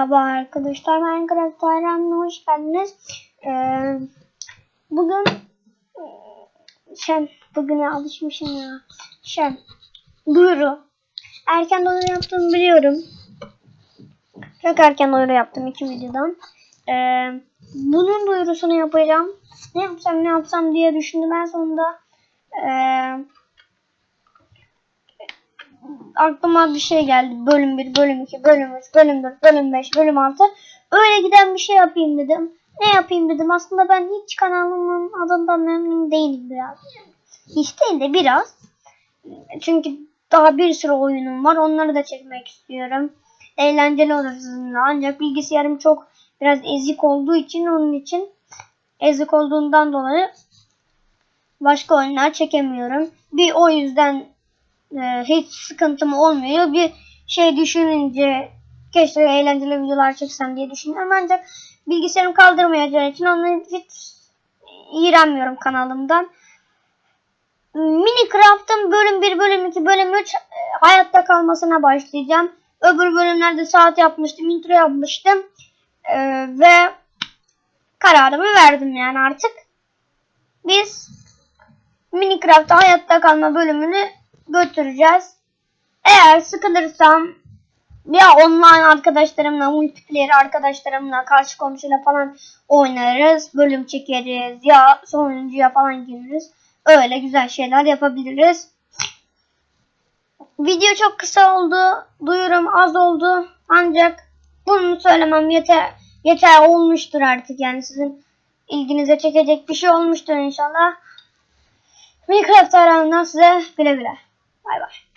Merhaba arkadaşlar, Minecraft Hayranı'na hoş geldiniz. Ee, bugün şey, bugüne alışmışım ya. Şey, duyuru. Erken duyuru yaptığımı biliyorum. Çok erken duyuru yaptım iki videodan. Ee, bunun duyurusunu yapacağım. Ne yapsam ne yapsam diye düşündüm en sonunda. Ee, aklıma bir şey geldi. Bölüm 1, bölüm 2, bölüm 3, bölüm 4, bölüm 5, bölüm 6. Öyle giden bir şey yapayım dedim. Ne yapayım dedim. Aslında ben hiç kanalımın adından memnun değilim biraz. Hiç değil de biraz. Çünkü daha bir sürü oyunum var. Onları da çekmek istiyorum. Eğlenceli olur sizinle. Ancak bilgisayarım çok biraz ezik olduğu için onun için ezik olduğundan dolayı başka oyunlar çekemiyorum. Bir o yüzden e, hiç sıkıntım olmuyor. Bir şey düşününce keşke eğlenceli videolar çeksem diye düşünüyorum. Ancak bilgisayarım kaldırmayacağı için onu hiç iğrenmiyorum kanalımdan. Minecraft'ın bölüm 1, bölüm 2, bölüm 3 e, hayatta kalmasına başlayacağım. Öbür bölümlerde saat yapmıştım, intro yapmıştım. E, ve kararımı verdim yani artık. Biz Minecraft'ta hayatta kalma bölümünü götüreceğiz. Eğer sıkılırsam ya online arkadaşlarımla, multiplayer arkadaşlarımla, karşı komşuyla falan oynarız. Bölüm çekeriz ya sonuncuya falan gireriz. Öyle güzel şeyler yapabiliriz. Video çok kısa oldu. Duyurum az oldu. Ancak bunu söylemem yeter, yeter olmuştur artık. Yani sizin ilginize çekecek bir şey olmuştur inşallah. Minecraft aranından size güle güle. 拜拜。